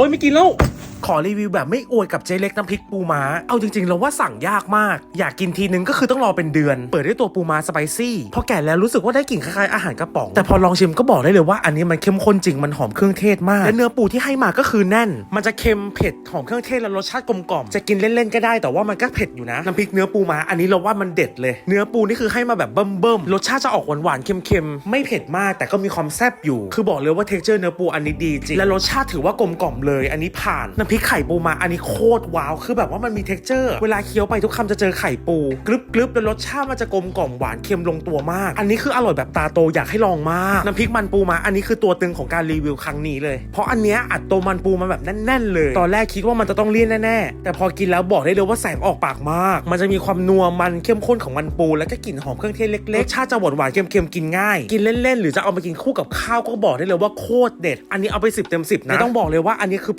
โอ้ยไม่กินแล้ว ขอรีวิวแบบไม่อวยกับเจ๊เล็กน้ำพริกปูม้า เอาจริงๆแล้วว่าสั่งยากมาก อยากกินทีนึงก็คือต้องรอเป็นเดือน เปิดด้วยตัวปูม้าสไปซี่ พอแก่แล้วรู้สึกว่าได้กลิ่นคล้ายๆอาหารกระป๋อง แต่พอลองชิมก็บอกได้เลยว่าอันนี้มันเข้มข้นจริง มันหอมเครื่องเทศมาก และเนื้อปูที่ให้มาก็คือแน่น มันจะเค็มเผ็ดหอมเครื่องเทศและรสชาติกลมกล่อม จะกินเล่นๆก็ได้แต่ว่ามันก็เผ็ดอยู่นะ น้ำพริกเนื้อปูม้าอันนี้เราว่ามันเด็ดเลย เนื้อปูนี่คือให้มาแบบเบิ่มๆ รสชาติจะออกหวานๆ เค็มๆ ไม่เผ็ดมากแต่ก็มีความแซ่บอยู่ คือบอกเลยว่าเท็กเจอร์เนื้อปูอันนี้ดีจริง และรสชาติถือว่ากลมกล่อมเลย อันนี้ผ่านน้ำพริกไข่ปูมาอันนี้โคตรว้าวคือแบบว่ามันมีเท็กเจอร์เวลาเคี้ยวไปทุกคำจะเจอไข่ปูกรึบกรึบแล้วรสชาติมันจะกลมกล่อมหวานเค็มลงตัวมาก อันนี้คืออร่อยแบบตาโตอยากให้ลองมากน้ำพริกมันปูมาอันนี้คือตัวตึงของการรีวิวครั้งนี้เลย เพราะอันเนี้ยอัดตัวมันปูมาแบบแน่นๆเลย ตอนแรกคิดว่ามันจะต้องเลี่ยนแน่ๆแต่พอกินแล้วบอกได้เลยว่าแสงออกปากมาก มันจะมีความนัวมันเข้มข้นของมันปู แล้วก็กลิ่นหอมเครื่องเทศเล็กๆชาติจะหวานหวานเค็มๆกินง่าย กินเล่นๆ หรือจะเอามากินคู่กับข้าวก็บอกได้เลยว่าโคตรเด็ด อันนี้เอาไปสิบเต็มสิบนะไม่ต้องบอกเลยว่าอันนี้คือ